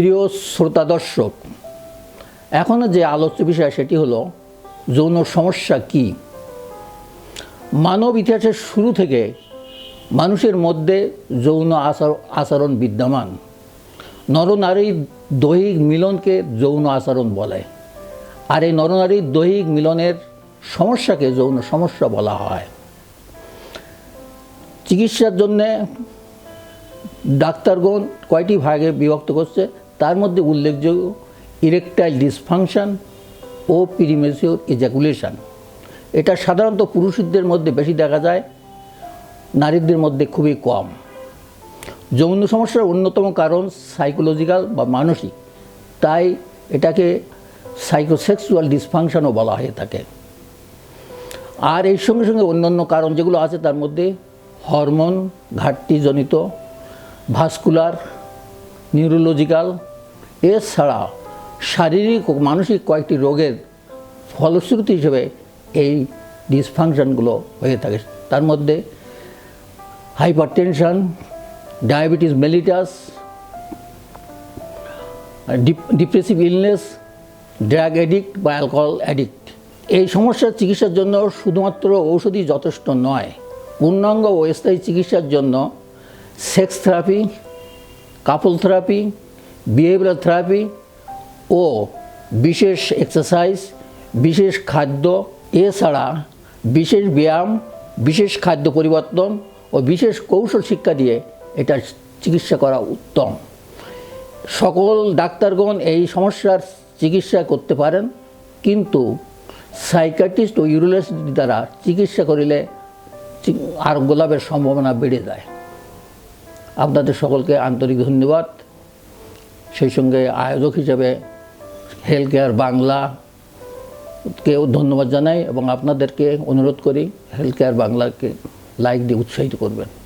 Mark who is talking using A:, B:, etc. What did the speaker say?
A: প্রিয় শ্রোতা দর্শক এখনও যে আলোচ্য বিষয় সেটি হলো, যৌন সমস্যা কি? মানব ইতিহাসের শুরু থেকে মানুষের মধ্যে যৌন আচর, আচরণ বিদ্যমান। নরনারীর দৈহিক মিলনকে যৌন আচরণ বলে। আর এই নরনারীর দৈহিক মিলনের সমস্যাকে যৌন সমস্যা বলা হয়। চিকিৎসার জন্যে ডাক্তারগণ কয়টি ভাগে বিভক্ত করছে? তার মধ্যে উল্লেখযোগ্য ইরেকটাইল ডিসফাংশন ও প্রিমেসিওর ইজাকুলেশন এটা সাধারণত পুরুষদের মধ্যে বেশি দেখা যায়, নারীদের মধ্যে খুবই কম। যৌন সমস্যার অন্যতম কারণ সাইকোলজিক্যাল বা মানসিক, তাই এটাকে সাইকোসেক্সুয়াল ডিসফাংশনও বলা হয়ে থাকে। আর এর সঙ্গে সঙ্গে অন্যান্য কারণ যেগুলো আছে তার মধ্যে হরমোন ঘাটতিজনিত, ভাস্কুলার নিউরোলজিক্যাল এছাড়া শারীরিক ও মানসিক কয়েকটি রোগের ফলশ্রুতি হিসেবে এই ডিসফাংশনগুলো হয়ে থাকে। তার মধ্যে hyper hypertension, diabetes mellitus depressive illness, drug addict বা অ্যালকোহল অ্যাডিক্ট এই সমস্যার চিকিৎসার জন্য শুধুমাত্র ঔষধই যথেষ্ট নয়, পূর্ণাঙ্গ ও স্থায়ী চিকিৎসার জন্য sex therapy, couple therapy behaviour therapy ও বিশেষ এক্সারসাইজ বিশেষ খাদ্য, এছাড়া বিশেষ ব্যায়াম, বিশেষ খাদ্য পরিবর্তন ও বিশেষ কৌশল শিক্ষা দিয়ে এটা চিকিৎসা করা উত্তম। সকল ডাক্তারগণ এই সমস্যার চিকিৎসা করতে পারেন, কিন্তু সাইকাটিস্ট ও ইউরোলজিস্ট দ্বারা চিকিৎসা করিলে আরোগ্য লাভের সম্ভাবনা বেড়ে যায়। আপনাদের সকলকে আন্তরিক ধন্যবাদ। সেই সঙ্গে আয়োজক হিসেবে হেলথ কেয়ার বাংলা বাংলাকেও ধন্যবাদ জানাই এবং আপনাদেরকে অনুরোধ করি হেলথ কেয়ার বাংলাকে লাইক দিয়ে উৎসাহিত করবেন।